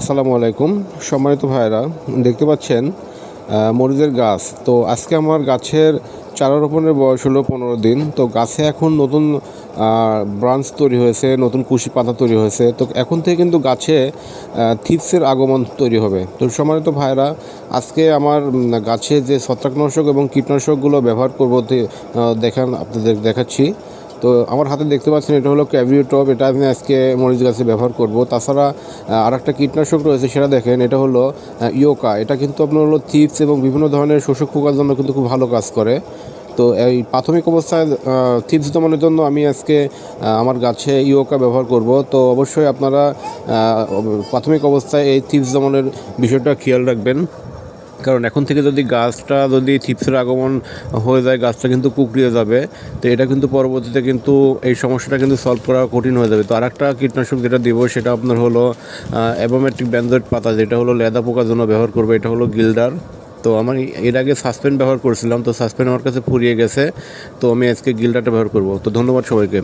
আসসালামু আলাইকুম। সম্মানিত ভাইরা দেখতে পাচ্ছেন মরিচের গাছ। তো আজকে আমার গাছের চারা রোপণের বয়স হলো পনেরো দিন। তো গাছে এখন নতুন ব্রাঞ্চ তৈরি হয়েছে, নতুন কুশি পাতা তৈরি হয়েছে। তো এখন থেকে কিন্তু গাছে থিপসের আগমন তৈরি হবে। তো সম্মানিত ভাইরা আজকে আমার গাছে যে ছত্রাকনাশক এবং কীটনাশকগুলো ব্যবহার করব দেখান, আপনাদের দেখাচ্ছি। তো আমার হাতে দেখতে পাচ্ছেন এটা হলো ক্যাভিও টপ, এটা আমি আজকে মরিচ গাছে ব্যবহার করব। তাছাড়া আর একটা কীটনাশক রয়েছে, সেটা দেখেন, এটা হলো ইয়োকা। এটা কিন্তু আপনার হলো থিপস এবং বিভিন্ন ধরনের শোষক পোকার জন্য কিন্তু খুব ভালো কাজ করে। তো এই প্রাথমিক অবস্থায় থিপস দমনের জন্য আমি আজকে আমার গাছে ইয়োকা ব্যবহার করব। তো অবশ্যই আপনারা প্রাথমিক অবস্থায় এই থিপস দমনের বিষয়টা খেয়াল রাখবেন। কারণ এখন থেকে যদি গাছটা যদি থিপসের আগমন হয়ে যায়, গাছটা কিন্তু কুকড়িয়ে যাবে। তো এটা কিন্তু পরবর্তীতে কিন্তু এই সমস্যাটা কিন্তু সলভ করা কঠিন হয়ে যাবে। তো আর একটা কীটনাশক যেটা দিব, সেটা আপনার হলো অ্যাবোমেট্রিক ব্যানজয়েড পাতা, যেটা হলো লেদা পোকার জন্য ব্যবহার করব। এটা হলো গিল্ডার। তো আমি এর আগে সাসপেন্ড ব্যবহার করছিলাম, তো সাসপেন্ড আমার কাছে ফুরিয়ে গেছে। তো আমি আজকে গিল্ডারটা ব্যবহার করব। তো ধন্যবাদ সবাইকে।